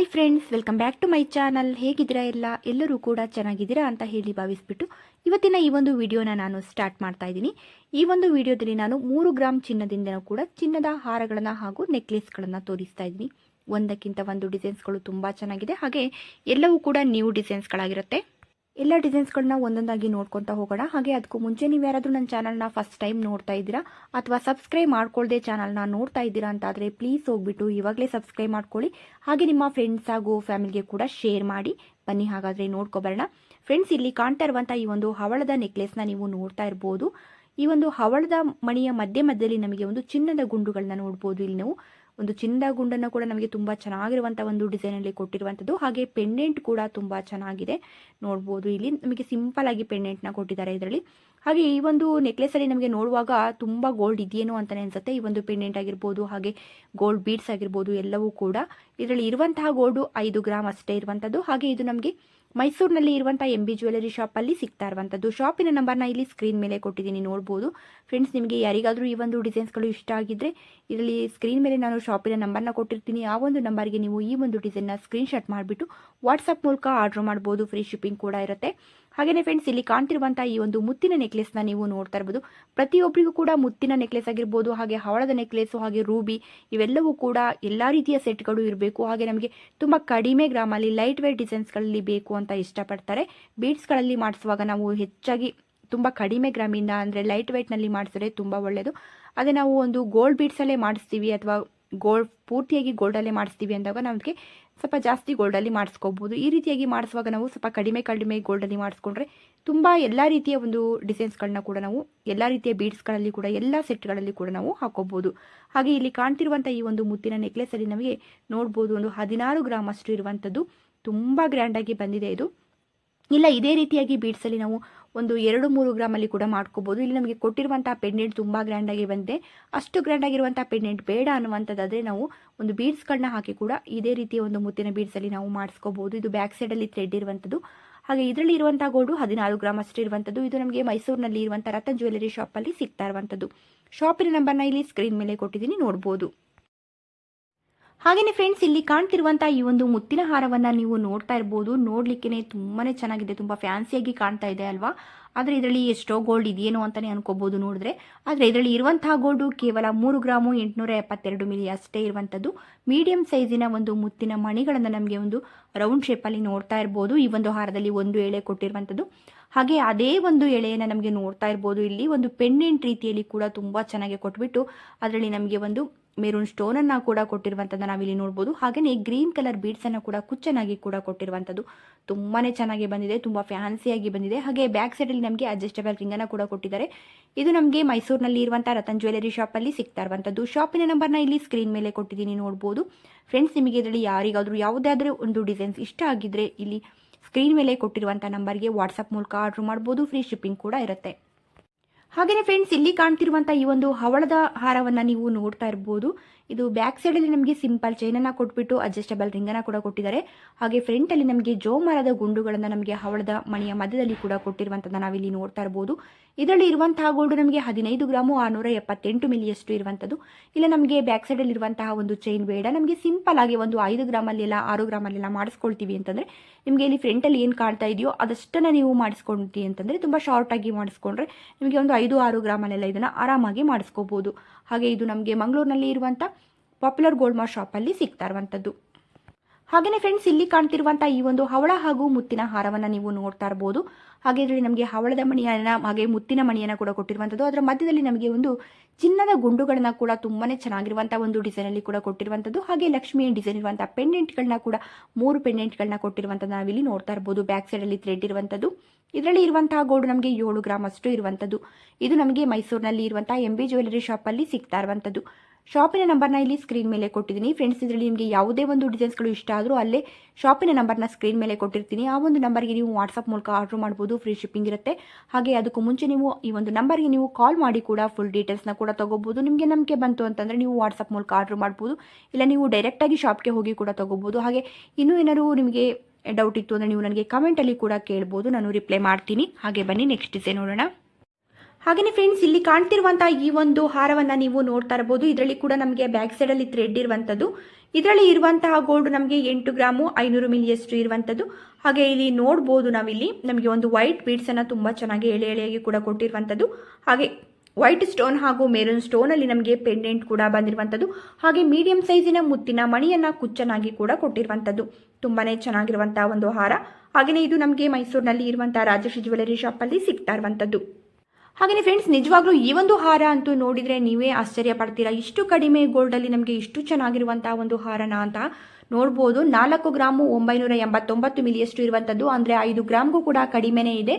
Hi friends welcome back to my channel ಹೇಗಿದ್ದೀರಾ ಎಲ್ಲ? ಎಲ್ಲರೂ ಕೂಡ ಚೆನ್ನಾಗಿದ್ದೀರಾ ಅಂತ ಹೇಳಿ ಭಾವಿಸ್ಬಿಟ್ಟು ಇವತ್ತಿನ ಈ ಒಂದು ವಿಡಿಯೋನ ನಾನು ಸ್ಟಾರ್ಟ್ ಮಾಡ್ತಾ ಇದ್ದೀನಿ. ಈ ಒಂದು ವಿಡಿಯೋದಲ್ಲಿ ನಾನು ಮೂರು ಗ್ರಾಮ್ ಚಿನ್ನದಿಂದ ಕೂಡ ಚಿನ್ನದ ಹಾರಗಳನ್ನು ಹಾಗೂ ನೆಕ್ಲೆಸ್ಗಳನ್ನು ತೋರಿಸ್ತಾ ಇದ್ದೀನಿ. ಒಂದಕ್ಕಿಂತ ಒಂದು ಡಿಸೈನ್ಸ್ಗಳು ತುಂಬ ಚೆನ್ನಾಗಿದೆ. ಹಾಗೆ ಎಲ್ಲವೂ ಕೂಡ ನ್ಯೂ ಡಿಸೈನ್ಸ್ಗಳಾಗಿರುತ್ತೆ ಎಲ್ಲ ಡಿಸೈನ್ಸ್ಗಳನ್ನ ಒಂದೊಂದಾಗಿ ನೋಡ್ಕೊತಾ ಹೋಗೋಣ. ಹಾಗೆ ಅದಕ್ಕೂ ಮುಂಚೆ ನೀವು ಯಾರಾದರೂ ನನ್ನ ಚಾನಲ್ನ ಫಸ್ಟ್ ಟೈಮ್ ನೋಡ್ತಾ ಇದ್ದೀರಾ ಅಥವಾ ಸಬ್ಸ್ಕ್ರೈಬ್ ಮಾಡ್ಕೊಳ್ಳದೆ ಚಾನಲ್ನ ನೋಡ್ತಾ ಇದ್ದೀರಾ ಅಂತಾದರೆ ಪ್ಲೀಸ್ ಹೋಗ್ಬಿಟ್ಟು ಇವಾಗಲೇ ಸಬ್ಸ್ಕ್ರೈಬ್ ಮಾಡ್ಕೊಳ್ಳಿ. ಹಾಗೆ ನಿಮ್ಮ ಫ್ರೆಂಡ್ಸ್ ಹಾಗೂ ಫ್ಯಾಮಿಲಿಗೆ ಕೂಡ ಶೇರ್ ಮಾಡಿ. ಬನ್ನಿ, ಹಾಗಾದರೆ ನೋಡ್ಕೊಬರೋಣ. ಫ್ರೆಂಡ್ಸ್ ಇಲ್ಲಿ ಕಾಣ್ತಾ ಇರುವಂಥ ಈ ಒಂದು ಹವಳದ ನೆಕ್ಲೆಸ್ನ ನೀವು ನೋಡ್ತಾ ಇರ್ಬೋದು. ಈ ಒಂದು ಹವಳದ ಮಣಿಯ ಮಧ್ಯೆ ಮಧ್ಯದಲ್ಲಿ ನಮಗೆ ಒಂದು ಚಿನ್ನದ ಗುಂಡುಗಳನ್ನ ನೋಡ್ಬೋದು ಇಲ್ಲಿ ನಾವು. ಒಂದು ಚಿನ್ನದ ಗುಂಡನ್ನು ಕೂಡ ನಮಗೆ ತುಂಬ ಚೆನ್ನಾಗಿರುವಂಥ ಒಂದು ಡಿಸೈನಲ್ಲಿ ಕೊಟ್ಟಿರುವಂಥದ್ದು. ಹಾಗೆ ಪೆಂಡೆಂಟ್ ಕೂಡ ತುಂಬ ಚೆನ್ನಾಗಿದೆ. ನೋಡ್ಬೋದು ಇಲ್ಲಿ ನಮಗೆ ಸಿಂಪಲ್ ಆಗಿ ಪೆಂಡೆಂಟ್ನ ಕೊಟ್ಟಿದ್ದಾರೆ ಇದರಲ್ಲಿ. ಹಾಗೆ ಈ ಒಂದು ನೆಕ್ಲೆಸಲ್ಲಿ ನಮಗೆ ನೋಡುವಾಗ ತುಂಬ ಗೋಲ್ಡ್ ಇದೆಯೇನೋ ಅಂತಲೇ ಅನಿಸುತ್ತೆ. ಈ ಒಂದು ಪೆಂಡೆಂಟ್ ಆಗಿರ್ಬೋದು, ಹಾಗೆ ಗೋಲ್ಡ್ ಬೀಡ್ಸ್ ಆಗಿರ್ಬೋದು ಎಲ್ಲವೂ ಕೂಡ. ಇದರಲ್ಲಿ ಇರುವಂತಹ ಗೋಲ್ಡು ಐದು ಗ್ರಾಮ್ ಅಷ್ಟೇ ಇರುವಂಥದ್ದು. ಹಾಗೆ ಇದು ನಮಗೆ ಮೈಸೂರಿನಲ್ಲಿ ಇರುವಂಥ ಎಂ ಬಿ ಜ್ಯುವೆಲರಿ ಶಾಪಲ್ಲಿ ಸಿಗ್ತಾ ಇರುವಂಥದ್ದು ಶಾಪಿನ ನಂಬರ್ನ ಇಲ್ಲಿ ಸ್ಕ್ರೀನ್ ಮೇಲೆ ಕೊಟ್ಟಿದ್ದೀನಿ, ನೋಡ್ಬೋದು. ಫ್ರೆಂಡ್ಸ್ ನಿಮಗೆ ಯಾರಿಗಾದರೂ ಈ ಒಂದು ಡಿಸೈನ್ಸ್ಗಳು ಇಷ್ಟ ಆಗಿದ್ದರೆ ಇಲ್ಲಿ ಸ್ಕ್ರೀನ್ ಮೇಲೆ ನಾನು ಶಾಪಿನ ನಂಬರ್ನ ಕೊಟ್ಟಿರ್ತೀನಿ. ಆ ಒಂದು ನಂಬರ್ಗೆ ನೀವು ಈ ಒಂದು ಡಿಸೈನ್ನ ಸ್ಕ್ರೀನ್ಶಾಟ್ ಮಾಡಿಬಿಟ್ಟು ವಾಟ್ಸಪ್ ಮೂಲಕ ಆರ್ಡ್ರ್ ಮಾಡ್ಬೋದು. ಫ್ರೀ ಶಿಪ್ಪಿಂಗ್ ಕೂಡ ಇರುತ್ತೆ. ಹಾಗೆಯೇ ಫ್ರೆಂಡ್ಸ್ ಇಲ್ಲಿ ಕಾಣ್ತಿರುವಂಥ ಈ ಒಂದು ಮುತ್ತಿನ ನೆಕ್ಲೆಸ್ನ ನೀವು ನೋಡ್ತಾ ಇರ್ಬೋದು. ಪ್ರತಿಯೊಬ್ಬರಿಗೂ ಕೂಡ ಮುತ್ತಿನ ನೆಕ್ಲೆಸ್ ಆಗಿರ್ಬೋದು, ಹಾಗೆ ಹವಳದ ನೆಕ್ಲೆಸ್ ಹಾಗೆ ರೂಬಿ ಇವೆಲ್ಲವೂ ಕೂಡ ಎಲ್ಲ ರೀತಿಯ ಸೆಟ್ಗಳು ಇರಬೇಕು. ಹಾಗೆ ನಮಗೆ ತುಂಬ ಕಡಿಮೆ ಗ್ರಾಮಲ್ಲಿ ಲೈಟ್ ವೇಟ್ ಡಿಸೈನ್ಸ್ಗಳಲ್ಲಿ ಬೇಕು ಅಂತ ಇಷ್ಟಪಡ್ತಾರೆ. ಬೀಡ್ಸ್ಗಳಲ್ಲಿ ಮಾಡಿಸುವಾಗ ನಾವು ಹೆಚ್ಚಾಗಿ ತುಂಬ ಕಡಿಮೆ ಗ್ರಾಮಿಂದ ಅಂದರೆ ಲೈಟ್ ವೇಟ್ನಲ್ಲಿ ಮಾಡಿಸಿದ್ರೆ ತುಂಬ ಒಳ್ಳೆಯದು ಅದೇ ನಾವು ಒಂದು ಗೋಲ್ಡ್ ಬೀಡ್ಸಲ್ಲೇ ಮಾಡಿಸ್ತೀವಿ ಅಥವಾ ಗೋಲ್ಡ್ ಪೂರ್ತಿಯಾಗಿ ಗೋಲ್ಡಲ್ಲೇ ಮಾಡಿಸ್ತೀವಿ ಅಂದಾಗ ನಮಗೆ ಸ್ವಲ್ಪ ಜಾಸ್ತಿ ಗೋಲ್ಡಲ್ಲಿ ಮಾಡಿಸ್ಕೋಬೋದು. ಈ ರೀತಿಯಾಗಿ ಮಾಡಿಸುವಾಗ ನಾವು ಸ್ವಲ್ಪ ಕಡಿಮೆ ಕಡಿಮೆ ಗೋಲ್ಡಲ್ಲಿ ಮಾಡಿಸ್ಕೊಂಡ್ರೆ ತುಂಬ ಎಲ್ಲ ರೀತಿಯ ಒಂದು ಡಿಸೈನ್ಸ್ಗಳನ್ನ ಕೂಡ ನಾವು, ಎಲ್ಲ ರೀತಿಯ ಬೀಡ್ಸ್ಗಳಲ್ಲಿ ಕೂಡ, ಎಲ್ಲ ಸೆಟ್ಗಳಲ್ಲಿ ಕೂಡ ನಾವು ಹಾಕೋಬೋದು. ಹಾಗೆ ಇಲ್ಲಿ ಕಾಣ್ತಿರುವಂಥ ಈ ಒಂದು ಮುತ್ತಿನ ನೆಕ್ಲೆಸಲ್ಲಿ ನಮಗೆ ನೋಡ್ಬೋದು ಒಂದು ಹದಿನಾರು ಗ್ರಾಮ್ ಅಷ್ಟು ಇರುವಂಥದ್ದು ತುಂಬ ಗ್ರ್ಯಾಂಡಾಗಿ ಬಂದಿದೆ ಇದು. ಇಲ್ಲ, ಇದೇ ರೀತಿಯಾಗಿ ಬೀಡ್ಸಲ್ಲಿ ನಾವು ಒಂದು ಎರಡು ಮೂರು ಗ್ರಾಮಲ್ಲಿ ಕೂಡ ಮಾಡ್ಕೋಬೋದು. ಇಲ್ಲಿ ನಮಗೆ ಕೊಟ್ಟಿರುವಂಥ ಪೆಂಡೆಂಟ್ ತುಂಬ ಗ್ರ್ಯಾಂಡಾಗಿ ಬಂದೆ ಅಷ್ಟು ಗ್ರ್ಯಾಂಡಾಗಿರುವಂಥ ಪೆಂಡೆಂಟ್ ಬೇಡ ಅನ್ನುವಂಥದ್ದಾದರೆ ನಾವು ಒಂದು ಬೀಡ್ಸ್ಗಳನ್ನ ಹಾಕಿ ಕೂಡ ಇದೇ ರೀತಿಯ ಒಂದು ಮುತ್ತಿನ ಬೀಡ್ಸಲ್ಲಿ ನಾವು ಮಾಡಿಸ್ಕೋಬೋದು. ಇದು ಬ್ಯಾಕ್ ಸೈಡಲ್ಲಿ ಥ್ರೆಡ್ ಇರುವಂಥದ್ದು. ಹಾಗೆ ಇದರಲ್ಲಿ ಇರುವಂಥ ಗೋಲ್ಡು ಹದಿನಾರು ಗ್ರಾಮ್ ಅಷ್ಟು ಇರುವಂಥದ್ದು. ಇದು ನಮಗೆ ಮೈಸೂರಿನಲ್ಲಿ ಇರುವಂಥ ರತನ್ ಜ್ಯುವೆಲರಿ ಶಾಪಲ್ಲಿ ಸಿಗ್ತಾ ಇರುವಂಥದ್ದು. ಶಾಪಿನ ನಂಬರ್ನ ಇಲ್ಲಿ ಸ್ಕ್ರೀನ್ ಮೇಲೆ ಕೊಟ್ಟಿದ್ದೀನಿ, ನೋಡ್ಬೋದು. ಹಾಗೆಯೇ ಫ್ರೆಂಡ್ಸ್ ಇಲ್ಲಿ ಕಾಣ್ತಿರುವಂಥ ಈ ಒಂದು ಮುತ್ತಿನ ಹಾರವನ್ನು ನೀವು ನೋಡ್ತಾ ಇರ್ಬೋದು. ನೋಡ್ಲಿಕ್ಕೆ ತುಂಬಾ ಚೆನ್ನಾಗಿದೆ. ತುಂಬ ಫ್ಯಾನ್ಸಿಯಾಗಿ ಕಾಣ್ತಾ ಇದೆ ಅಲ್ವಾ? ಆದರೆ ಇದರಲ್ಲಿ ಎಷ್ಟೋ ಗೋಲ್ಡ್ ಇದೆಯೇನೋ ಅಂತಾನೆ ಅನ್ಕೋಬೋದು ನೋಡಿದ್ರೆ. ಆದರೆ ಇದರಲ್ಲಿ ಇರುವಂತಹ ಗೋಲ್ಡು ಕೇವಲ ಮೂರು ಗ್ರಾಮು ಎಂಟುನೂರ ಎಪ್ಪತ್ತೆರಡು ಮಿಲಿ ಅಷ್ಟೇ ಇರುವಂಥದ್ದು ಮೀಡಿಯಂ ಸೈಜಿನ ಒಂದು ಮುತ್ತಿನ ಮಣಿಗಳನ್ನು ನಮಗೆ ಒಂದು ರೌಂಡ್ ಶೇಪಲ್ಲಿ ನೋಡ್ತಾ ಇರ್ಬೋದು. ಈ ಒಂದು ಹಾರದಲ್ಲಿ ಒಂದು ಎಳೆ ಕೊಟ್ಟಿರುವಂಥದ್ದು ಹಾಗೆ ಅದೇ ಒಂದು ಎಳೆಯನ್ನು ನಮಗೆ ನೋಡ್ತಾ ಇರ್ಬೋದು. ಇಲ್ಲಿ ಒಂದು ಪೆಂಡೆಂಟ್ ರೀತಿಯಲ್ಲಿ ಕೂಡ ತುಂಬ ಚೆನ್ನಾಗಿ ಕೊಟ್ಬಿಟ್ಟು, ಅದರಲ್ಲಿ ನಮಗೆ ಒಂದು ಮೆರೂನ್ ಅನ್ನ ಕೂಡ ಕೊಟ್ಟಿರುವಂಥದ್ದು ನಾವಿಲ್ಲಿ ನೋಡಬಹುದು ಹಾಗೆಯೇ ಗ್ರೀನ್ ಕಲರ್ ಬೀಡ್ಸ್ ಅನ್ನ ಕೂಡ ಕುಚ್ಚನಾಗಿ ಕೂಡ ಕೊಟ್ಟಿರುವಂತದ್ದು ತುಂಬಾನೇ ಚೆನ್ನಾಗಿ ಬಂದಿದೆ, ತುಂಬಾ ಫ್ಯಾನ್ಸಿಯಾಗಿ ಬಂದಿದೆ. ಹಾಗೆ ಬ್ಯಾಕ್ ಸೈಡ್ ಅಲ್ಲಿ ನಮಗೆ ಅಡ್ಜಸ್ಟಬಲ್ ಅನ್ನ ಕೂಡ ಕೊಟ್ಟಿದ್ದಾರೆ. ಇದು ನಮಗೆ ಮೈಸೂರಿನಲ್ಲಿ ಇರುವಂತಹ ರತನ್ ಜ್ಯುವೆಲರಿ ಶಾಪಲ್ಲಿ ಸಿಗ್ತಾ ಇರುವಂತದ್ದು ಶಾಪಿನ ನಂಬರ್ನ ಇಲ್ಲಿ ಸ್ಕ್ರೀನ್ ಮೇಲೆ ಕೊಟ್ಟಿದ್ದೀನಿ ನೋಡಬಹುದು ಫ್ರೆಂಡ್ಸ್, ನಿಮಗೆ ಇದರಲ್ಲಿ ಯಾರಿಗಾದ್ರೂ ಯಾವುದಾದ್ರೂ ಒಂದು ಡಿಸೈನ್ಸ್ ಇಷ್ಟ ಆಗಿದ್ರೆ ಇಲ್ಲಿ ಸ್ಕ್ರೀನ್ ಮೇಲೆ ಕೊಟ್ಟಿರುವಂತಹ ನಂಬರ್ಗೆ ವಾಟ್ಸಪ್ ಮೂಲಕ ಆರ್ಡರ್ ಮಾಡಬಹುದು ಫ್ರೀ ಶಿಪ್ಪಿಂಗ್ ಕೂಡ ಇರುತ್ತೆ. ಹಾಗೆಯೇ ಫ್ರೆಂಡ್ಸ್ ಇಲ್ಲಿ ಕಾಣ್ತಿರುವಂತಹ ಈ ಒಂದು ಹವಳದ ಹಾರವನ್ನು ನೀವು ನೋಡ್ತಾ ಇರ್ಬೋದು. ಇದು ಬ್ಯಾಕ್ ಸೈಡಲ್ಲಿ ನಮಗೆ ಸಿಂಪಲ್ ಚೈನನ್ನು ಕೊಟ್ಬಿಟ್ಟು ಅಡ್ಜಸ್ಟಬಲ್ ರಿಂಗನ್ನ ಕೂಡ ಕೊಟ್ಟಿದ್ದಾರೆ. ಹಾಗೆ ಫ್ರಂಟಲ್ಲಿ ನಮಗೆ ಜೋ ಮರದ ಗುಂಡುಗಳನ್ನು ನಮಗೆ ಹವಳದ ಮಣಿಯ ಮಧ್ಯದಲ್ಲಿ ಕೂಡ ಕೊಟ್ಟಿರುವಂಥದ್ದು ನಾವಿಲ್ಲಿ ನೋಡ್ತಾ ಇರ್ಬೋದು. ಇದರಲ್ಲಿ ಇರುವಂತಹ ಗೋಲ್ಡ್ ನಮಗೆ ಹದಿನೈದು ಗ್ರಾಮು ಆರುನೂರ ಎಪ್ಪತ್ತೆಂಟು ಮಿಲಿಯಷ್ಟು ಇರುವಂಥದ್ದು ಇಲ್ಲ, ನಮಗೆ ಬ್ಯಾಕ್ ಸೈಡಲ್ಲಿ ಇರುವಂತಹ ಒಂದು ಚೈನ್ ಬೇಡ. ನಮಗೆ ಸಿಂಪಲ್ ಆಗಿ ಒಂದು ಐದು ಗ್ರಾಮಲ್ಲೆಲ್ಲ, ಆರು ಗ್ರಾಮಲ್ಲೆಲ್ಲ ಮಾಡಿಸ್ಕೊಳ್ತೀವಿ ಅಂತಂದರೆ ನಿಮಗೆ ಇಲ್ಲಿ ಫ್ರಂಟಲ್ಲಿ ಏನು ಕಾಣ್ತಾ ಇದೆಯೋ ಅದಷ್ಟನ್ನು ನೀವು ಮಾಡಿಸ್ಕೊಳ್ತೀವಿ ಅಂತಂದರೆ ತುಂಬ ಶಾರ್ಟಾಗಿ ಮಾಡಿಸ್ಕೊಂಡ್ರೆ ನಿಮಗೆ ಒಂದು ಐದು, ಆರು ಗ್ರಾಮಲ್ಲೆಲ್ಲ ಇದನ್ನು ಆರಾಮಾಗಿ ಮಾಡಿಸ್ಕೋಬೋದು. ಹಾಗೆ ಇದು ನಮಗೆ ಮಂಗಳೂರಿನಲ್ಲಿ ಇರುವಂಥ ಪಾಪ್ಯುಲರ್ ಗೋಲ್ಡ್ ಮಾರ್ ಶಾಪಲ್ಲಿ ಸಿಗ್ತಾ ಇರುವಂಥದ್ದು ಹಾಗೆಯೇ ಫ್ರೆಂಡ್ಸ್ ಇಲ್ಲಿ ಕಾಣ್ತಿರುವಂತಹ ಈ ಒಂದು ಹವಳ ಹಾಗೂ ಮುತ್ತಿನ ಹಾರವನ್ನು ನೀವು ನೋಡ್ತಾ ಇರಬಹುದು ಹಾಗೆ ಇದರಲ್ಲಿ ನಮಗೆ ಹವಳದ ಮಣಿಯನ್ನ, ಹಾಗೆ ಮುತ್ತಿನ ಮಣಿಯನ್ನ ಕೂಡ ಕೊಟ್ಟಿರುವಂಥದ್ದು ಅದರ ಮಧ್ಯದಲ್ಲಿ ನಮಗೆ ಒಂದು ಚಿನ್ನದ ಗುಂಡುಗಳನ್ನ ಕೂಡ ತುಂಬಾನೇ ಚೆನ್ನಾಗಿರುವಂತಹ ಒಂದು ಡಿಸೈನ್ ಅಲ್ಲಿ ಕೂಡ ಕೊಟ್ಟಿರುವಂಥದ್ದು ಹಾಗೆ ಲಕ್ಷ್ಮಿ ಡಿಸೈನ್ ಇರುವಂತಹ ಪೆಂಡೆಂಟ್ ಗಳನ್ನ ಕೂಡ, ಮೂರು ಪೆಂಡೆಂಟ್ಗಳನ್ನ ಕೊಟ್ಟಿರುವಂಥದ್ದು ನಾವಿಲ್ಲಿ ನೋಡ್ತಾ ಇರಬಹುದು ಬ್ಯಾಕ್ ಸೈಡಲ್ಲಿ ಥ್ರೆಡ್ ಇರುವಂಥದ್ದು ಇದರಲ್ಲಿ ಇರುವಂತಹ ಗೋಲ್ಡ್ ನಮಗೆ ಏಳು ಗ್ರಾಮ್ ಅಷ್ಟು ಇರುವಂಥದ್ದು ಇದು ನಮಗೆ ಮೈಸೂರಿನಲ್ಲಿ ಇರುವಂತಹ ಎಂ ಬಿ ಜ್ಯುವೆಲರಿ ಅಲ್ಲಿ ಸಿಗ್ತಾ ಇರುವಂಥದ್ದು ಶಾಪಿನ ನಂಬರ್ನ ಇಲ್ಲಿ ಸ್ಕ್ರೀನ್ ಮೇಲೆ ಕೊಟ್ಟಿದ್ದೀನಿ. ಫ್ರೆಂಡ್ಸ್ ಇದರಲ್ಲಿ ನಿಮಗೆ ಯಾವುದೇ ಒಂದು ಡಿಸೈನ್ಸ್ಗಳು ಇಷ್ಟ ಆದರೂ ಅಲ್ಲೇ ಶಾಪಿನ ನಂಬರ್ನ ಸ್ಕ್ರೀನ್ ಮೇಲೆ ಕೊಟ್ಟಿರ್ತೀನಿ. ಆ ಒಂದು ನಂಬರ್ಗೆ ನೀವು ವಾಟ್ಸಪ್ ಮೂಲಕ ಆರ್ಡರ್ ಮಾಡ್ಬೋದು. ಫ್ರೀ ಶಿಪ್ಪಿಂಗ್ ಇರುತ್ತೆ. ಹಾಗೆ ಅದಕ್ಕೂ ಮುಂಚೆ ನೀವು ಈ ಒಂದು ನಂಬರ್ಗೆ ನೀವು ಕಾಲ್ ಮಾಡಿ ಕೂಡ ಫುಲ್ ಡೀಟೇಲ್ಸ್ನ ಕೂಡ ತಗೋಬೋದು. ನಿಮಗೆ ನಂಬಿಕೆ ಬಂತು ಅಂತಂದರೆ ನೀವು ವಾಟ್ಸಪ್ ಮೂಲಕ ಆರ್ಡರ್ ಮಾಡ್ಬೋದು. ಇಲ್ಲ ನೀವು ಡೈರೆಕ್ಟಾಗಿ ಶಾಪ್ಗೆ ಹೋಗಿ ಕೂಡ ತಗೋಬೋದು. ಹಾಗೆ ಇನ್ನೂ ಏನಾದರೂ ನಿಮಗೆ ಡೌಟ್ ಇತ್ತು ಅಂದರೆ ನೀವು ನನಗೆ ಕಮೆಂಟಲ್ಲಿ ಕೂಡ ಕೇಳ್ಬೋದು. ನಾನು ರಿಪ್ಲೈ ಮಾಡ್ತೀನಿ. ಹಾಗೆ ಬನ್ನಿ ನೆಕ್ಸ್ಟ್ ಡಿಸೈನ್ ನೋಡೋಣ. ಹಾಗೆಯೇ ಫ್ರೆಂಡ್ಸ್ ಇಲ್ಲಿ ಕಾಣ್ತಿರುವಂತಹ ಈ ಒಂದು ಹಾರವನ್ನು ನೀವು ನೋಡ್ತಾ ಇರಬಹುದು ಇದರಲ್ಲಿ ಕೂಡ ನಮಗೆ ಬ್ಯಾಕ್ ಸೈಡಲ್ಲಿ ಥ್ರೆಡ್ ಇರುವಂಥದ್ದು. ಇದರಲ್ಲಿ ಇರುವಂತಹ ಗೋಲ್ಡ್ ನಮಗೆ ಎಂಟು ಗ್ರಾಮು ಐನೂರು ಮಿಲಿಯಷ್ಟು ಇರುವಂಥದ್ದು. ಹಾಗೆ ಇಲ್ಲಿ ನೋಡ್ಬೋದು ನಾವಿಲ್ಲಿ. ನಮಗೆ ಒಂದು ವೈಟ್ ಬೀಡ್ಸನ್ನು ತುಂಬ ಚೆನ್ನಾಗಿ ಎಳೆ ಎಳೆಯಾಗಿ ಕೂಡ ಕೊಟ್ಟಿರುವಂಥದ್ದು. ಹಾಗೆ ವೈಟ್ ಸ್ಟೋನ್ ಹಾಗೂ ಸ್ಟೋನ್ ಅಲ್ಲಿ ನಮಗೆ ಪೆಂಡೆಂಟ್ ಕೂಡ ಬಂದಿರುವಂಥದ್ದು. ಹಾಗೆ ಮೀಡಿಯಂ ಸೈಜಿನ ಮುತ್ತಿನ ಮಣಿಯನ್ನು ಕುಚ್ಚನಾಗಿ ಕೂಡ ಕೊಟ್ಟಿರುವಂಥದ್ದು. ತುಂಬಾ ಚೆನ್ನಾಗಿರುವಂತಹ ಒಂದು ಹಾರ. ಹಾಗೆಯೇ ಇದು ನಮಗೆ ಮೈಸೂರಿನಲ್ಲಿ ಇರುವಂತಹ ರಾಜಶ್ರೀ ಜ್ಯುವೆಲರಿ ಶಾಪಲ್ಲಿ ಸಿಗ್ತಾ ಇರುವಂಥದ್ದು. ಹಾಗೆಯೇ ಫ್ರೆಂಡ್ಸ್ ನಿಜವಾಗ್ಲೂ ಈ ಒಂದು ಹಾರ ಅಂತೂ ನೋಡಿದರೆ ನೀವೇ ಆಶ್ಚರ್ಯ ಪಡ್ತೀರಾ? ಇಷ್ಟು ಕಡಿಮೆ ಗೋಲ್ಡಲ್ಲಿ ನಮಗೆ ಇಷ್ಟು ಚೆನ್ನಾಗಿರುವಂತಹ ಒಂದು ಹಾರನ ಅಂತ ನೋಡ್ಬೋದು. ನಾಲ್ಕು ಗ್ರಾಮು ಒಂಬೈನೂರ ಎಂಬತ್ತೊಂಬತ್ತು ಮಿಲಿಯಷ್ಟು ಇರುವಂಥದ್ದು ಅಂದರೆ ಐದು ಗ್ರಾಮ್ಗೂ ಕೂಡ ಕಡಿಮೆನೇ ಇದೆ.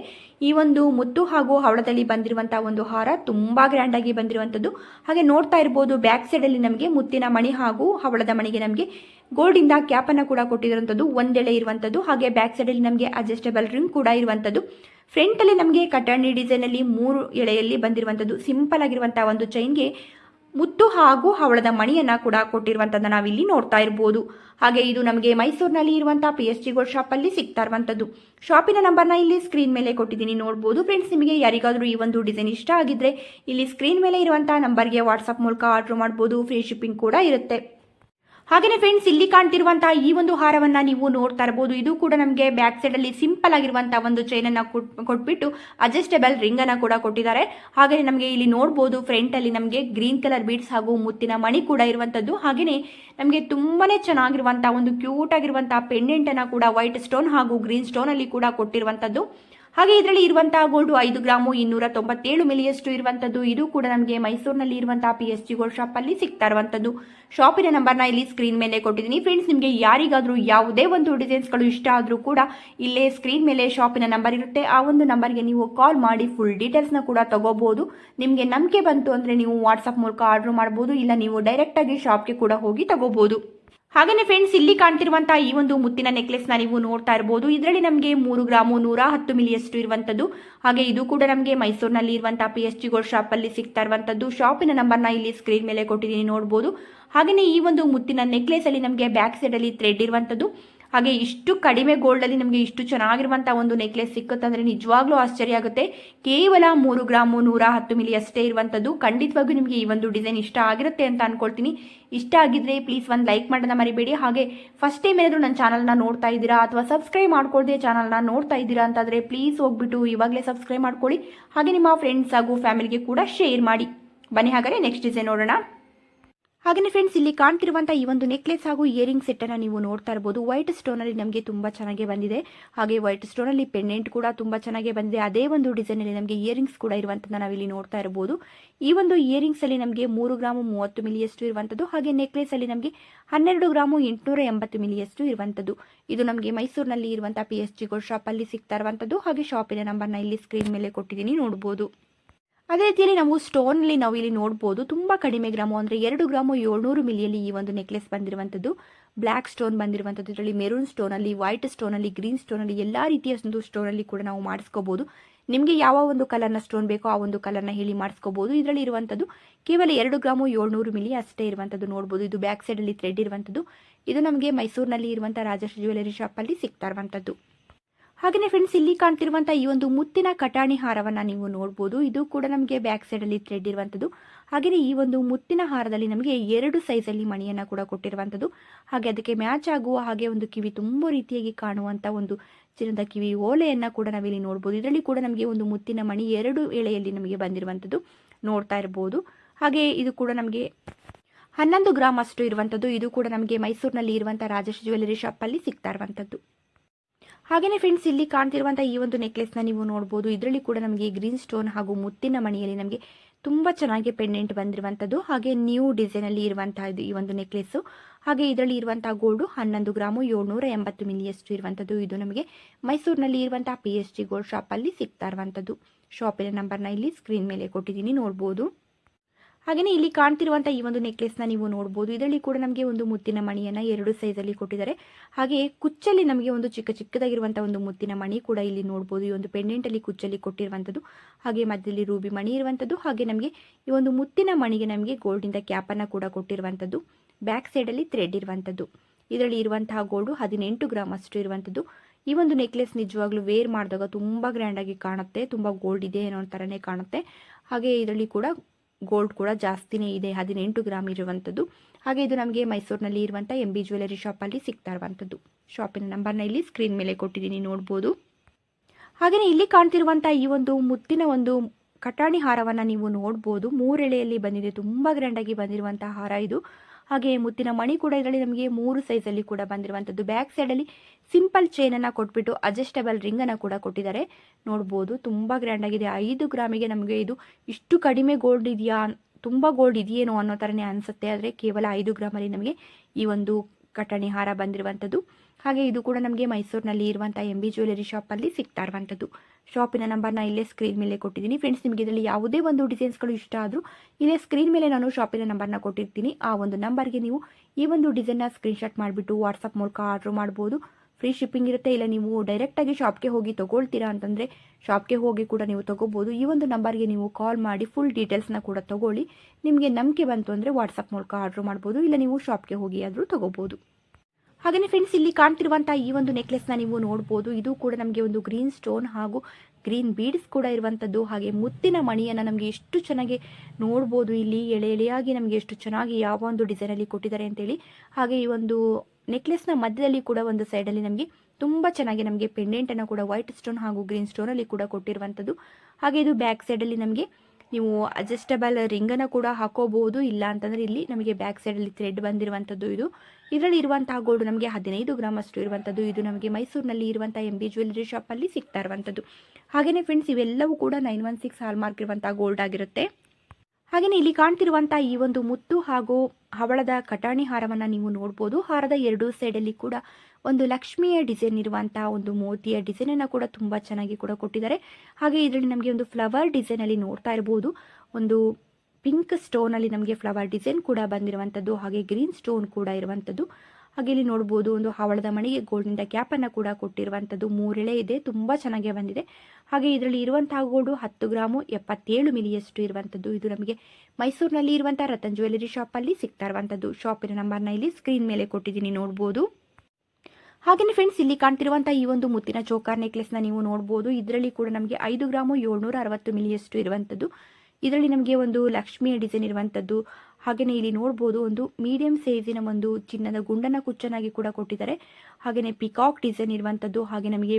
ಈ ಒಂದು ಮುತ್ತು ಹಾಗೂ ಹವಳದಲ್ಲಿ ಬಂದಿರುವಂಥ ಒಂದು ಹಾರ ತುಂಬ ಗ್ರ್ಯಾಂಡಾಗಿ ಬಂದಿರುವಂಥದ್ದು ಹಾಗೆ ನೋಡ್ತಾ ಇರ್ಬೋದು ಬ್ಯಾಕ್ ಸೈಡಲ್ಲಿ ನಮಗೆ ಮುತ್ತಿನ ಮಣಿ ಹಾಗೂ ಹವಳದ ಮಣಿಗೆ ನಮಗೆ ಗೋಲ್ಡಿಂದ ಕ್ಯಾಪನ್ನು ಕೂಡ ಕೊಟ್ಟಿರುವಂಥದ್ದು ಒಂದೆಳೆ ಇರುವಂಥದ್ದು ಹಾಗೆ ಬ್ಯಾಕ್ ಸೈಡಲ್ಲಿ ನಮಗೆ ಅಡ್ಜಸ್ಟೇಬಲ್ ರಿಂಗ್ ಕೂಡ ಇರುವಂಥದ್ದು ಫ್ರಂಟಲ್ಲಿ ನಮಗೆ ಕಟಾಣಿ ಡಿಸೈನಲ್ಲಿ ಮೂರು ಎಳೆಯಲ್ಲಿ ಬಂದಿರುವಂಥದ್ದು ಸಿಂಪಲ್ ಆಗಿರುವಂಥ ಒಂದು ಚೈನ್ಗೆ ಮುತ್ತು ಹಾಗೂ ಹವಳದ ಮಣಿಯನ್ನು ಕೂಡ ಕೊಟ್ಟಿರುವಂಥದ್ದು ನಾವಿಲ್ಲಿ ನೋಡ್ತಾ ಇರ್ಬೋದು. ಹಾಗೆ ಇದು ನಮಗೆ ಮೈಸೂರಿನಲ್ಲಿ ಇರುವಂಥ ಪಿ ಎಸ್ ಜಿ ಗೋಲ್ಡ್ ಶಾಪಲ್ಲಿ ಸಿಗ್ತಾ ಇರುವಂಥದ್ದು ಶಾಪಿನ ನಂಬರ್ನ ಇಲ್ಲಿ ಸ್ಕ್ರೀನ್ ಮೇಲೆ ಕೊಟ್ಟಿದ್ದೀನಿ, ನೋಡ್ಬೋದು. ಫ್ರೆಂಡ್ಸ್ ನಿಮಗೆ ಯಾರಿಗಾದರೂ ಈ ಒಂದು ಡಿಸೈನ್ ಇಷ್ಟ ಆಗಿದ್ರೆ ಇಲ್ಲಿ ಸ್ಕ್ರೀನ್ ಮೇಲೆ ಇರುವಂಥ ನಂಬರ್ಗೆ ವಾಟ್ಸಪ್ ಮೂಲಕ ಆರ್ಡರ್ ಮಾಡ್ಬೋದು. ಫ್ರೀ ಶಿಪ್ಪಿಂಗ್ ಕೂಡ ಇರುತ್ತೆ. ಹಾಗೆಯೇ ಫ್ರೆಂಡ್ಸ್ ಇಲ್ಲಿ ಕಾಣ್ತಿರುವಂತಹ ಈ ಒಂದು ಹಾರವನ್ನ ನೀವು ನೋಡ್ತಾ ಇರಬಹುದು ಇದು ಕೂಡ ನಮಗೆ ಬ್ಯಾಕ್ ಸೈಡ್ ಅಲ್ಲಿ ಸಿಂಪಲ್ ಆಗಿರುವಂತಹ ಒಂದು ಚೈನ್ ಅನ್ನ ಕೊಟ್ಬಿಟ್ಟು ಅಡ್ಜಸ್ಟೇಬಲ್ ರಿಂಗ್ ಅನ್ನ ಕೂಡ ಕೊಟ್ಟಿದ್ದಾರೆ. ಹಾಗೆಯೇ ನಮಗೆ ಇಲ್ಲಿ ನೋಡಬಹುದು ಫ್ರಂಟ್ ಅಲ್ಲಿ ನಮಗೆ ಗ್ರೀನ್ ಕಲರ್ ಬೀಡ್ಸ್ ಹಾಗೂ ಮುತ್ತಿನ ಮಣಿ ಕೂಡ ಇರುವಂತದ್ದು. ಹಾಗೆಯೇ ನಮಗೆ ತುಂಬಾನೇ ಚೆನ್ನಾಗಿರುವಂತಹ ಒಂದು ಕ್ಯೂಟ್ ಆಗಿರುವಂತಹ ಪೆಂಡೆಂಟ್ ಅನ್ನ ಕೂಡ ವೈಟ್ ಸ್ಟೋನ್ ಹಾಗೂ ಗ್ರೀನ್ ಸ್ಟೋನ್ ಅಲ್ಲಿ ಕೂಡ ಕೊಟ್ಟಿರುವಂತದ್ದು. ಹಾಗೆ ಇದರಲ್ಲಿ ಇರುವಂತಹ ಗೋಲ್ಡ್ ಐದು ಗ್ರಾಮು ಇನ್ನೂರ ತೊಂಬತ್ತೇಳು ಮಿಲಿಯಷ್ಟು ಇರುವಂತದ್ದು. ಇದು ಕೂಡ ನಮಗೆ ಮೈಸೂರಿನಲ್ಲಿ ಇರುವಂತಹ P S G gold shop ಅಲ್ಲಿ ಸಿಗ್ತಾ ಇರುವಂತದ್ದು. ಶಾಪಿನ ನಂಬರ್ನ ಇಲ್ಲಿ ಸ್ಕ್ರೀನ್ ಮೇಲೆ ಕೊಟ್ಟಿದ್ದೀನಿ. ಫ್ರೆಂಡ್ಸ್ ನಿಮಗೆ ಯಾರಿಗಾದ್ರೂ ಯಾವುದೇ ಒಂದು ಡಿಸೈನ್ಸ್ಗಳು ಇಷ್ಟ ಆದರೂ ಕೂಡ ಇಲ್ಲೇ ಸ್ಕ್ರೀನ್ ಮೇಲೆ ಶಾಪಿನ ನಂಬರ್ ಇರುತ್ತೆ. ಆ ಒಂದು ನಂಬರ್ಗೆ ನೀವು ಕಾಲ್ ಮಾಡಿ ಫುಲ್ ಡೀಟೇಲ್ಸ್ನ ಕೂಡ ತಗೋಬಹುದು ನಿಮಗೆ ನಂಬಿಕೆ ಬಂತು ಅಂದರೆ ನೀವು ವಾಟ್ಸಪ್ ಮೂಲಕ ಆರ್ಡರ್ ಮಾಡ್ಬೋದು. ಇಲ್ಲ, ನೀವು ಡೈರೆಕ್ಟಾಗಿ ಶಾಪ್ಗೆ ಕೂಡ ಹೋಗಿ ತಗೋಬಹುದು ಹಾಗೆಯೇ ಫ್ರೆಂಡ್ಸ್ ಇಲ್ಲಿ ಕಾಣ್ತಿರುವಂತಹ ಈ ಒಂದು ಮುತ್ತಿನ ನೆಕ್ಲೆಸ್ನ ನೀವು ನೋಡ್ತಾ ಇರಬಹುದು ಇದರಲ್ಲಿ ನಮಗೆ ಮೂರು ಗ್ರಾಮು ನೂರ ಹತ್ತು ಮಿಲಿಯಷ್ಟು ಇರುವಂತದ್ದು. ಹಾಗೆ ಇದು ಕೂಡ ನಮಗೆ ಮೈಸೂರಿನಲ್ಲಿ ಇರುವಂತಹ P H G gold shop ಅಲ್ಲಿ ಸಿಗ್ತಾ ಇರುವಂತದ್ದು. ಶಾಪಿನ ನಂಬರ್ನ ಇಲ್ಲಿ ಸ್ಕ್ರೀನ್ ಮೇಲೆ ಕೊಟ್ಟಿದ್ದೀನಿ ನೋಡಬಹುದು ಹಾಗೆಯೇ ಈ ಒಂದು ಮುತ್ತಿನ ನೆಕ್ಲೆಸ್ ಅಲ್ಲಿ ನಮಗೆ ಬ್ಯಾಕ್ ಸೈಡ್ ಅಲ್ಲಿ ಥ್ರೆಡ್ ಇರುವಂತದ್ದು. ಹಾಗೆ ಇಷ್ಟು ಕಡಿಮೆ ಗೋಲ್ಡ್ ಅಲ್ಲಿ ನಮಗೆ ಇಷ್ಟು ಚೆನ್ನಾಗಿರುವಂಥ ಒಂದು ನೆಕ್ಲೆಸ್ ಸಿಕ್ಕುತ್ತಂದ್ರೆ ನಿಜವಾಗ್ಲೂ ಆಶ್ಚರ್ಯ ಆಗುತ್ತೆ. ಕೇವಲ ಮೂರು ಗ್ರಾಮು ನೂರ ಹತ್ತು ಮಿಲಿ ಅಷ್ಟೇ ಇರುವಂತದ್ದು. ಖಂಡಿತವಾಗ್ಲೂ ನಿಮಗೆ ಈ ಒಂದು ಡಿಸೈನ್ ಇಷ್ಟ ಆಗಿರುತ್ತೆ ಅಂತ ಅನ್ಕೊಳ್ತೀನಿ. ಇಷ್ಟ ಆಗಿದ್ರೆ ಪ್ಲೀಸ್ ಒಂದು ಲೈಕ್ ಮಾಡೋದನ್ನ ಮರಿಬೇಡಿ. ಹಾಗೆ ಫಸ್ಟ್ ಟೈಮ್ ಏನಾದರೂ ನನ್ನ ಚಾನಲ್ನ ನೋಡ್ತಾ ಇದ್ದೀರಾ ಅಥವಾ ಸಬ್ಸ್ಕ್ರೈಬ್ ಮಾಡ್ಕೊಳ್ದೆ ಚಾನಲ್ನ ನೋಡ್ತಾ ಇದ್ದೀರಾ ಅಂತಂದರೆ ಪ್ಲೀಸ್ ಹೋಗ್ಬಿಟ್ಟು ಇವಾಗಲೇ ಸಬ್ಸ್ಕ್ರೈಬ್ ಮಾಡ್ಕೊಳ್ಳಿ. ಹಾಗೆ ನಿಮ್ಮ ಫ್ರೆಂಡ್ಸ್ ಹಾಗೂ ಫ್ಯಾಮಿಲಿಗೆ ಕೂಡ ಶೇರ್ ಮಾಡಿ. ಬನ್ನಿ ಹಾಗಾದ್ರೆ ನೆಕ್ಸ್ಟ್ ಡಿಸೈನ್ ನೋಡೋಣ. ಹಾಗೆಯೇ ಫ್ರೆಂಡ್ಸ್ ಇಲ್ಲಿ ಕಾಣ್ತಿರುವಂತಹ ಈ ಒಂದು ನೆಕ್ಲೆಸ್ ಹಾಗೂ ಇಯರಿಂಗ್ ಸೆಟ್ ಅನ್ನ ನೀವು ನೋಡ್ತಾ ಇರಬಹುದು ವೈಟ್ ಸ್ಟೋನ್ ಅಲ್ಲಿ ನಮಗೆ ತುಂಬಾ ಚೆನ್ನಾಗಿ ಬಂದಿದೆ. ಹಾಗೆ ವೈಟ್ ಸ್ಟೋನ್ ಅಲ್ಲಿ ಪೆಂಡೆಂಟ್ ಕೂಡ ತುಂಬಾ ಚೆನ್ನಾಗಿ ಬಂದಿದೆ. ಅದೇ ಒಂದು ಡಿಸೈನ್ ಅಲ್ಲಿ ನಮಗೆ ಇಯರಿಂಗ್ಸ್ ಕೂಡ ಇರುವಂಥದ್ದು ನಾವಿಲ್ಲಿ ನೋಡ್ತಾ ಇರಬಹುದು ಈ ಒಂದು ಇಯರಿಂಗ್ಸ್ ಅಲ್ಲಿ ನಮಗೆ ಮೂರು ಗ್ರಾಮು ಮೂವತ್ತು ಮಿಲಿಯಷ್ಟು ಇರುವಂತದ್ದು. ಹಾಗೆ ನೆಕ್ಲೆಸ್ ಅಲ್ಲಿ ನಮಗೆ ಹನ್ನೆರಡು ಗ್ರಾಮು ಎಂಟುನೂರ ಎಂಬತ್ತು ಮಿಲಿಯಷ್ಟು ಇರುವಂತದ್ದು. ಇದು ನಮಗೆ ಮೈಸೂರಿನಲ್ಲಿ ಇರುವಂತಹ ಪಿ ಎಸ್ ಜಿ ಗೋಲ್ಡ್ ಶಾಪಲ್ಲಿ ಸಿಗ್ತಾ ಇರುವಂತದ್ದು. ಹಾಗೆ ಶಾಪಿನ ನಂಬರ್ನ ಇಲ್ಲಿ ಸ್ಕ್ರೀನ್ ಮೇಲೆ ಕೊಟ್ಟಿದ್ದೀನಿ, ನೋಡ್ಬೋದು. ಅದೇ ರೀತಿಯಲ್ಲಿ ನಾವು ಸ್ಟೋನಲ್ಲಿ ನಾವು ಇಲ್ಲಿ ನೋಡ್ಬೋದು ತುಂಬ ಕಡಿಮೆ ಗ್ರಾಮು ಅಂದರೆ ಎರಡು ಗ್ರಾಮು ಏಳ್ನೂರು ಮಿಲಿಯಲ್ಲಿ ಈ ಒಂದು ನೆಕ್ಲೆಸ್ ಬಂದಿರುವಂಥದ್ದು ಬ್ಲ್ಯಾಕ್ ಸ್ಟೋನ್ ಬಂದಿರುವಂಥದ್ದು ಇದರಲ್ಲಿ ಮೆರೂನ್ ಸ್ಟೋನಲ್ಲಿ ವೈಟ್ ಸ್ಟೋನಲ್ಲಿ ಗ್ರೀನ್ ಸ್ಟೋನಲ್ಲಿ ಎಲ್ಲ ರೀತಿಯ ಒಂದು ಸ್ಟೋನಲ್ಲಿ ಕೂಡ ನಾವು ಮಾಡಿಸ್ಕೋಬೋದು. ನಿಮಗೆ ಯಾವ ಒಂದು ಕಲರ್ನ ಸ್ಟೋನ್ ಬೇಕೋ ಆ ಒಂದು ಕಲರ್ನ ಹೇಳಿ ಮಾಡಿಸ್ಕೋಬೋದು. ಇದರಲ್ಲಿ ಇರುವಂಥದ್ದು ಕೇವಲ ಎರಡು ಗ್ರಾಮು ಏಳ್ನೂರು ಮಿಲಿ ಅಷ್ಟೇ ಇರುವಂಥದ್ದು ನೋಡ್ಬೋದು. ಇದು ಬ್ಯಾಕ್ ಸೈಡಲ್ಲಿ ಥ್ರೆಡ್ ಇರುವಂಥದ್ದು ಇದು ನಮಗೆ ಮೈಸೂರಿನಲ್ಲಿ ಇರುವಂಥ ರಾಜಶ್ರೀ ಜ್ಯುವೆಲರಿ ಶಾಪಲ್ಲಿ ಸಿಗ್ತಾ ಇರುವಂಥದ್ದು ಹಾಗೆಯೇ ಫ್ರೆಂಡ್ಸ್ ಇಲ್ಲಿ ಕಾಣ್ತಿರುವಂಥ ಈ ಒಂದು ಮುತ್ತಿನ ಕಟಾಣಿ ಹಾರವನ್ನು ನೀವು ನೋಡಬಹುದು ಇದು ಕೂಡ ನಮಗೆ ಬ್ಯಾಕ್ ಸೈಡ್ ಅಲ್ಲಿ ಥ್ರೆಡ್ ಇರುವಂಥದ್ದು ಹಾಗೆಯೇ ಈ ಒಂದು ಮುತ್ತಿನ ಹಾರದಲ್ಲಿ ನಮಗೆ ಎರಡು ಸೈಜಲ್ಲಿ ಮಣಿಯನ್ನು ಕೂಡ ಕೊಟ್ಟಿರುವಂಥದ್ದು ಹಾಗೆ ಅದಕ್ಕೆ ಮ್ಯಾಚ್ ಆಗುವ ಹಾಗೆ ಒಂದು ಕಿವಿ ತುಂಬ ರೀತಿಯಾಗಿ ಕಾಣುವಂತ ಒಂದು ಚಿನ್ನದ ಕಿವಿ ಓಲೆಯನ್ನು ಕೂಡ ನಾವಿಲ್ಲಿ ನೋಡಬಹುದು ಇದರಲ್ಲಿ ಕೂಡ ನಮಗೆ ಒಂದು ಮುತ್ತಿನ ಮಣಿ ಎರಡು ಎಳೆಯಲ್ಲಿ ನಮಗೆ ಬಂದಿರುವಂತದ್ದು ನೋಡ್ತಾ ಇರಬಹುದು ಹಾಗೆ ಇದು ಕೂಡ ನಮಗೆ ಹನ್ನೊಂದು ಗ್ರಾಮ್ ಅಷ್ಟು ಇರುವಂಥದ್ದು ಇದು ಕೂಡ ನಮಗೆ ಮೈಸೂರಿನಲ್ಲಿ ಇರುವಂಥ ರಾಜೇಶ್ ಜ್ಯುವೆಲರಿ ಅಲ್ಲಿ ಸಿಗ್ತಾ ಇರುವಂಥದ್ದು ಹಾಗೆಯೇ ಫ್ರೆಂಡ್ಸ್ ಇಲ್ಲಿ ಕಾಣ್ತಿರುವಂಥ ಈ ಒಂದು ನೆಕ್ಲೆಸ್ನ ನೀವು ನೋಡ್ಬೋದು. ಇದರಲ್ಲಿ ಕೂಡ ನಮಗೆ ಗ್ರೀನ್ ಸ್ಟೋನ್ ಹಾಗೂ ಮುತ್ತಿನ ಮಣಿಯಲ್ಲಿ ನಮಗೆ ತುಂಬ ಚೆನ್ನಾಗಿ ಪೆಂಡೆಂಟ್ ಬಂದಿರುವಂಥದ್ದು ಹಾಗೆ ನ್ಯೂ ಡಿಸೈನಲ್ಲಿ ಇರುವಂತಹ ಈ ಒಂದು ನೆಕ್ಲೆಸ್ಸು ಹಾಗೆ ಇದರಲ್ಲಿ ಇರುವಂತಹ ಗೋಲ್ಡು ಹನ್ನೊಂದು ಗ್ರಾಮು ಏಳ್ನೂರ ಎಂಬತ್ತು ಮಿಲಿಯಷ್ಟು ಇರುವಂಥದ್ದು ಇದು ನಮಗೆ ಮೈಸೂರಿನಲ್ಲಿ ಇರುವಂತಹ ಪಿ ಎಚ್ ಡಿ ಗೋಲ್ಡ್ ಶಾಪಲ್ಲಿ ಸಿಗ್ತಾ ಇರುವಂಥದ್ದು ಶಾಪಿನ ನಂಬರ್ನ ಇಲ್ಲಿ ಸ್ಕ್ರೀನ್ ಮೇಲೆ ಕೊಟ್ಟಿದ್ದೀನಿ, ನೋಡ್ಬೋದು. ಹಾಗೆಯೇ ಇಲ್ಲಿ ಕಾಣ್ತಿರುವಂಥ ಈ ಒಂದು ನೆಕ್ಲೆಸ್ನ ನೀವು ನೋಡ್ಬೋದು. ಇದರಲ್ಲಿ ಕೂಡ ನಮಗೆ ಒಂದು ಮುತ್ತಿನ ಮಣಿಯನ್ನು ಎರಡು ಸೈಜಲ್ಲಿ ಕೊಟ್ಟಿದ್ದಾರೆ. ಹಾಗೆ ಕುಚ್ಚಲ್ಲಿ ನಮಗೆ ಒಂದು ಚಿಕ್ಕ ಚಿಕ್ಕದಾಗಿರುವಂಥ ಒಂದು ಮುತ್ತಿನ ಮಣಿ ಕೂಡ ಇಲ್ಲಿ ನೋಡ್ಬೋದು. ಈ ಒಂದು ಪೆಂಡೆಂಟಲ್ಲಿ ಕುಚ್ಚಲ್ಲಿ ಕೊಟ್ಟಿರುವಂಥದ್ದು ಹಾಗೆ ಮಧ್ಯದಲ್ಲಿ ರೂಬಿ ಮಣಿ ಇರುವಂಥದ್ದು ಹಾಗೆ ನಮಗೆ ಈ ಒಂದು ಮುತ್ತಿನ ಮಣಿಗೆ ನಮಗೆ ಗೋಲ್ಡಿಂದ ಕ್ಯಾಪನ್ನು ಕೂಡ ಕೊಟ್ಟಿರುವಂಥದ್ದು ಬ್ಯಾಕ್ ಸೈಡಲ್ಲಿ ಥ್ರೆಡ್ ಇರುವಂಥದ್ದು ಇದರಲ್ಲಿ ಇರುವಂತಹ ಗೋಲ್ಡು ಹದಿನೆಂಟು ಗ್ರಾಮ್ ಅಷ್ಟು ಇರುವಂಥದ್ದು ಈ ಒಂದು ನೆಕ್ಲೆಸ್ ನಿಜವಾಗ್ಲೂ ವೇರ್ ಮಾಡಿದಾಗ ತುಂಬ ಗ್ರ್ಯಾಂಡಾಗಿ ಕಾಣುತ್ತೆ. ತುಂಬ ಗೋಲ್ಡ್ ಇದೆ ಅನ್ನೋ ಥರನೇ ಕಾಣುತ್ತೆ. ಹಾಗೆ ಇದರಲ್ಲಿ ಕೂಡ ಗೋಲ್ಡ್ ಕೂಡ ಜಾಸ್ತಿನೇ ಇದೆ, ಹದಿನೆಂಟು ಗ್ರಾಮ್ ಇರುವಂಥದ್ದು ಹಾಗೆ ಇದು ನಮಗೆ ಮೈಸೂರಿನಲ್ಲಿ ಇರುವಂಥ ಎಂ ಬಿ ಜ್ಯುವೆಲರಿ ಶಾಪಲ್ಲಿ ಸಿಗ್ತಾ ಇರುವಂಥದ್ದು ಶಾಪಿನ ನಂಬರ್ನ ಇಲ್ಲಿ ಸ್ಕ್ರೀನ್ ಮೇಲೆ ಕೊಟ್ಟಿದ್ದೀನಿ, ನೋಡ್ಬೋದು. ಹಾಗೆಯೇ ಇಲ್ಲಿ ಕಾಣ್ತಿರುವಂಥ ಈ ಒಂದು ಮುತ್ತಿನ ಒಂದು ಕಟಾಣಿ ಹಾರವನ್ನು ನೀವು ನೋಡ್ಬೋದು. ಮೂರೆಳೆಯಲ್ಲಿ ಬಂದಿದೆ, ತುಂಬ ಗ್ರ್ಯಾಂಡಾಗಿ ಬಂದಿರುವಂಥ ಹಾರ ಇದು. ಹಾಗೆ ಮುತ್ತಿನ ಮಣಿ ಕೂಡ ಇದರಲ್ಲಿ ನಮಗೆ ಮೂರು ಸೈಜಲ್ಲಿ ಕೂಡ ಬಂದಿರುವಂಥದ್ದು ಬ್ಯಾಕ್ ಸೈಡಲ್ಲಿ ಸಿಂಪಲ್ ಚೈನನ್ನು ಕೊಟ್ಬಿಟ್ಟು ಅಡ್ಜಸ್ಟಬಲ್ ರಿಂಗನ್ನು ಕೂಡ ಕೊಟ್ಟಿದ್ದಾರೆ. ನೋಡ್ಬೋದು ತುಂಬ ಗ್ರ್ಯಾಂಡಾಗಿದೆ ಐದು ಗ್ರಾಮಿಗೆ ನಮಗೆ ಇದು ಇಷ್ಟು ಕಡಿಮೆ ಗೋಲ್ಡ್ ಇದೆಯಾ, ತುಂಬ ಗೋಲ್ಡ್ ಇದೆಯೇನೋ ಅನ್ನೋ ಥರನೇ ಅನಿಸುತ್ತೆ. ಆದರೆ ಕೇವಲ ಐದು ಗ್ರಾಮಲ್ಲಿ ನಮಗೆ ಈ ಒಂದು ಕಟಣಿ ಹಾರ ಬಂದಿರುವಂಥದ್ದು ಹಾಗೆ ಇದು ಕೂಡ ನಮಗೆ ಮೈಸೂರಿನಲ್ಲಿ ಇರುವಂಥ ಎಂ ಬಿ ಜ್ಯುವೆಲರಿ ಶಾಪಲ್ಲಿ ಸಿಗ್ತಾ ಇರುವಂಥದ್ದು ಶಾಪಿನ ನಂಬರ್ನ ಇಲ್ಲೇ ಸ್ಕ್ರೀನ್ ಮೇಲೆ ಕೊಟ್ಟಿದ್ದೀನಿ. ಫ್ರೆಂಡ್ಸ್ ನಿಮಗೆ ಇದರಲ್ಲಿ ಯಾವುದೇ ಒಂದು ಡಿಸೈನ್ಸ್ಗಳು ಇಷ್ಟ ಆದರೂ ಇಲ್ಲೇ ಸ್ಕ್ರೀನ್ ಮೇಲೆ ನಾನು ಶಾಪಿನ ನಂಬರ್ನ ಕೊಟ್ಟಿರ್ತೀನಿ. ಆ ಒಂದು ನಂಬರ್ಗೆ ನೀವು ಈ ಒಂದು ಡಿಸೈನ್ನ ಸ್ಕ್ರೀನ್ಶಾಟ್ ಮಾಡಿಬಿಟ್ಟು ವಾಟ್ಸಪ್ ಮೂಲಕ ಆರ್ಡ್ರ್ ಮಾಡ್ಬೋದು. ಫ್ರೀ ಶಿಪ್ಪಿಂಗ್ ಇರುತ್ತೆ. ಇಲ್ಲ, ನೀವು ಡೈರೆಕ್ಟಾಗಿ ಶಾಪ್ಗೆ ಹೋಗಿ ತೊಗೊಳ್ತೀರಾ ಅಂತಂದರೆ ಶಾಪ್ಗೆ ಹೋಗಿ ಕೂಡ ನೀವು ತೊಗೋಬೋದು. ಈ ಒಂದು ನಂಬರ್ಗೆ ನೀವು ಕಾಲ್ ಮಾಡಿ ಫುಲ್ ಡೀಟೇಲ್ಸ್ನ ಕೂಡ ತೊಗೊಳ್ಳಿ. ನಿಮಗೆ ನಂಬಿಕೆ ಬಂತು ಅಂದರೆ ವಾಟ್ಸಪ್ ಮೂಲಕ ಆರ್ಡ್ರ್ ಮಾಡ್ಬೋದು. ಇಲ್ಲ, ನೀವು ಶಾಪ್ಗೆ ಹೋಗಿ ಆದರೂ ತೊಗೋಬೋದು. ಹಾಗೆಯೇ ಫ್ರೆಂಡ್ಸ್ ಇಲ್ಲಿ ಕಾಣ್ತಿರುವಂಥ ಈ ಒಂದು ನೆಕ್ಲೆಸ್ನ ನೀವು ನೋಡ್ಬೋದು. ಇದು ಕೂಡ ನಮಗೆ ಒಂದು ಗ್ರೀನ್ ಸ್ಟೋನ್ ಹಾಗೂ ಗ್ರೀನ್ ಬೀಡ್ಸ್ ಕೂಡ ಇರುವಂಥದ್ದು ಹಾಗೆ ಮುತ್ತಿನ ಮಣಿಯನ್ನು ನಮಗೆ ಎಷ್ಟು ಚೆನ್ನಾಗಿ ನೋಡ್ಬೋದು. ಇಲ್ಲಿ ಎಳೆ ಎಳೆಯಾಗಿ ನಮಗೆ ಎಷ್ಟು ಚೆನ್ನಾಗಿ ಯಾವ ಒಂದು ಡಿಸೈನಲ್ಲಿ ಕೊಟ್ಟಿದ್ದಾರೆ ಅಂತೇಳಿ. ಹಾಗೆ ಈ ಒಂದು ನೆಕ್ಲೆಸ್ನ ಮಧ್ಯದಲ್ಲಿ ಕೂಡ ಒಂದು ಸೈಡಲ್ಲಿ ನಮಗೆ ತುಂಬ ಚೆನ್ನಾಗಿ ನಮಗೆ ಪೆಂಡೆಂಟನ್ನು ಕೂಡ ವೈಟ್ ಸ್ಟೋನ್ ಹಾಗೂ ಗ್ರೀನ್ ಸ್ಟೋನಲ್ಲಿ ಕೂಡ ಕೊಟ್ಟಿರುವಂಥದ್ದು ಹಾಗೆ ಇದು ಬ್ಯಾಕ್ ಸೈಡಲ್ಲಿ ನಮಗೆ ನೀವು ಅಡ್ಜಸ್ಟಬಲ್ ರಿಂಗನ್ನು ಕೂಡ ಹಾಕೋಬಹುದು. ಇಲ್ಲ ಅಂತಂದರೆ ಇಲ್ಲಿ ನಮಗೆ ಬ್ಯಾಕ್ ಸೈಡಲ್ಲಿ ಥ್ರೆಡ್ ಬಂದಿರುವಂಥದ್ದು ಇದು. ಇದರಲ್ಲಿ ಇರುವಂತಹ ಗೋಲ್ಡ್ ನಮಗೆ ಹದಿನೈದು ಗ್ರಾಮ್ ಅಷ್ಟು ಇರುವಂಥದ್ದು. ಇದು ನಮಗೆ ಮೈಸೂರಿನಲ್ಲಿ ಇರುವಂಥ ಎಂ ಬಿ ಜ್ಯುವೆಲರಿ ಶಾಪಲ್ಲಿ ಸಿಗ್ತಾ ಇರುವಂಥದ್ದು. ಹಾಗೆಯೇ ಫ್ರೆಂಡ್ಸ್ ಇವೆಲ್ಲವೂ ಕೂಡ nine one six hallmark ಇರುವಂಥ ಗೋಲ್ಡ್ ಆಗಿರುತ್ತೆ. ಹಾಗೆಯೇ ಇಲ್ಲಿ ಕಾಣ್ತಿರುವಂತಹ ಈ ಒಂದು ಮುತ್ತು ಹಾಗೂ ಹವಳದ ಕಟಾಣಿ ಹಾರವನ್ನು ನೀವು ನೋಡ್ಬೋದು. ಹಾರದ ಎರಡೂ ಸೈಡಲ್ಲಿ ಕೂಡ ಒಂದು ಲಕ್ಷ್ಮಿಯ ಡಿಸೈನ್ ಇರುವಂತಹ ಒಂದು ಮೋತಿಯ ಡಿಸೈನನ್ನು ಕೂಡ ತುಂಬಾ ಚೆನ್ನಾಗಿ ಕೂಡ ಕೊಟ್ಟಿದ್ದಾರೆ. ಹಾಗೆ ಇದರಲ್ಲಿ ನಮಗೆ ಒಂದು ಫ್ಲವರ್ ಡಿಸೈನಲ್ಲಿ ನೋಡ್ತಾ ಇರಬಹುದು ಒಂದು ಪಿಂಕ್ ಸ್ಟೋನ್ ಅಲ್ಲಿ ನಮಗೆ ಫ್ಲವರ್ ಡಿಸೈನ್ ಕೂಡ ಬಂದಿರುವಂಥದ್ದು ಹಾಗೆ ಗ್ರೀನ್ ಸ್ಟೋನ್ ಕೂಡ ಇರುವಂಥದ್ದು ಹಾಗೆ ಇಲ್ಲಿ ನೋಡ್ಬೋದು ಒಂದು ಹವಳದ ಮಣಿಗೆ ಗೋಲ್ಡಿಂದ ಕ್ಯಾಪನ್ನು ಕೂಡ ಕೊಟ್ಟಿರುವಂಥದ್ದು ಮೂರೆಳೆ ಇದೆ, ತುಂಬ ಚೆನ್ನಾಗಿ ಬಂದಿದೆ. ಹಾಗೆ ಇದರಲ್ಲಿ ಇರುವಂತಹ ಗೋಲ್ಡು ಹತ್ತು ಗ್ರಾಮು ಎಪ್ಪತ್ತೇಳು ಮಿಲಿಯಷ್ಟು ಇರುವಂಥದ್ದು ಇದು ನಮಗೆ ಮೈಸೂರಿನಲ್ಲಿ ಇರುವಂಥ ರತನ್ ಜ್ಯುವೆಲರಿ ಶಾಪಲ್ಲಿ ಸಿಗ್ತಾ ಇರುವಂಥದ್ದು ಶಾಪಿನ ನಂಬರ್ನ ಇಲ್ಲಿ ಸ್ಕ್ರೀನ್ ಮೇಲೆ ಕೊಟ್ಟಿದ್ದೀನಿ, ನೋಡ್ಬೋದು. ಹಾಗೆಯೇ ಫ್ರೆಂಡ್ಸ್ ಇಲ್ಲಿ ಕಾಣ್ತಿರುವಂಥ ಈ ಒಂದು ಮುತ್ತಿನ ಚೋಕಾರ್ ನೆಕ್ಲೆಸ್ನ ನೀವು ನೋಡ್ಬೋದು. ಇದರಲ್ಲಿ ಕೂಡ ನಮಗೆ ಐದು ಗ್ರಾಮು ಏಳ್ನೂರ ಅರವತ್ತು ಮಿಲಿಯಷ್ಟು ಇರುವಂಥದ್ದು ಇದರಲ್ಲಿ ನಮಗೆ ಒಂದು ಲಕ್ಷ್ಮಿಯ ಡಿಸೈನ್ ಇರುವಂಥದ್ದು ಹಾಗೆಯೇ ಇಲ್ಲಿ ನೋಡ್ಬೋದು, ಒಂದು ಮೀಡಿಯಂ ಸೈಜಿನ ಒಂದು ಚಿನ್ನದ ಗುಂಡನ ಕುಚ್ಚನಾಗಿ ಕೂಡ ಕೊಟ್ಟಿದ್ದಾರೆ. ಹಾಗೆಯೇ ಪಿಕಾಕ್ ಡಿಸೈನ್ ಇರುವಂಥದ್ದು ಹಾಗೆ ನಮಗೆ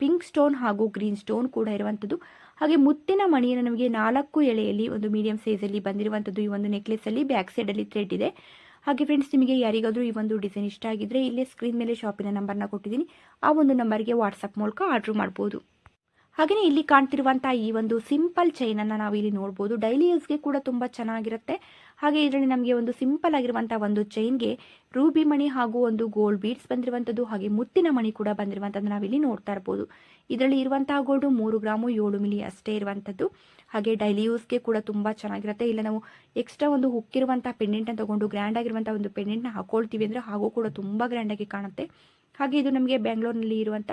ಪಿಂಕ್ ಸ್ಟೋನ್ ಹಾಗೂ ಗ್ರೀನ್ ಸ್ಟೋನ್ ಕೂಡ ಇರುವಂಥದ್ದು ಹಾಗೆ ಮುತ್ತಿನ ಮಣಿಯನ್ನು ನಮಗೆ ನಾಲ್ಕು ಎಳೆಯಲ್ಲಿ, ಒಂದು ಮೀಡಿಯಂ ಸೈಜಲ್ಲಿ ಬಂದಿರುವಂಥದ್ದು ಈ ಒಂದು ನೆಕ್ಲೆಸಲ್ಲಿ ಬ್ಯಾಕ್ ಸೈಡಲ್ಲಿ ಥ್ರೆಡ್ ಇದೆ. ಹಾಗೆ ಫ್ರೆಂಡ್ಸ್ ನಿಮಗೆ ಯಾರಿಗಾದರೂ ಈ ಒಂದು ಡಿಸೈನ್ ಇಷ್ಟ ಆಗಿದ್ದರೆ ಇಲ್ಲೇ ಸ್ಕ್ರೀನ್ ಮೇಲೆ ಶಾಪಿನ ನಂಬರ್ನ ಕೊಟ್ಟಿದ್ದೀನಿ. ಆ ಒಂದು ನಂಬರ್ಗೆ ವಾಟ್ಸಪ್ ಮೂಲಕ ಆರ್ಡ್ರ್ ಮಾಡ್ಬೋದು. ಹಾಗೆಯೇ ಇಲ್ಲಿ ಕಾಣ್ತಿರುವಂತಹ ಈ ಒಂದು ಸಿಂಪಲ್ ಚೈನನ್ನು ನಾವು ಇಲ್ಲಿ ನೋಡಬಹುದು ಡೈಲಿ ಯೂಸ್ಗೆ ಕೂಡ ತುಂಬಾ ಚೆನ್ನಾಗಿರುತ್ತೆ. ಹಾಗೆ ಇದರಲ್ಲಿ ನಮಗೆ ಒಂದು ಸಿಂಪಲ್ ಆಗಿರುವಂತಹ ಒಂದು ಚೈನ್ಗೆ ರೂಬಿ ಮಣಿ ಹಾಗೂ ಒಂದು ಗೋಲ್ಡ್ ಬೀಡ್ಸ್ ಬಂದಿರುವಂಥದ್ದು ಹಾಗೆ ಮುತ್ತಿನ ಮಣಿ ಕೂಡ ಬಂದಿರುವಂಥದ್ದು ನಾವಿಲ್ಲಿ ನೋಡ್ತಾ ಇರ್ಬೋದು. ಇದರಲ್ಲಿ ಇರುವಂತಹ ಗೋಲ್ಡು ಮೂರು ಗ್ರಾಮು, ಏಳು ಮಿಲಿ ಅಷ್ಟೇ ಇರುವಂಥದ್ದು ಹಾಗೆ ಡೈಲಿ ಯೂಸ್ಗೆ ಕೂಡ ತುಂಬ ಚೆನ್ನಾಗಿರುತ್ತೆ. ಇಲ್ಲ ನಾವು ಎಕ್ಸ್ಟ್ರಾ ಒಂದು ಹುಕ್ಕಿರುವಂಥ ಪೆಂಡೆಂಟ್ನ ತಗೊಂಡು ಗ್ರ್ಯಾಂಡ್ ಆಗಿರುವಂಥ ಒಂದು ಪೆಂಡೆಂಟ್ನ ಹಾಕೊಳ್ತೀವಿ ಅಂದರೆ ಹಾಗೂ ಕೂಡ ತುಂಬ ಗ್ರ್ಯಾಂಡಾಗಿ ಕಾಣುತ್ತೆ. ಹಾಗೆ ಇದು ನಮಗೆ ಬೆಂಗಳೂರಿನಲ್ಲಿ ಇರುವಂಥ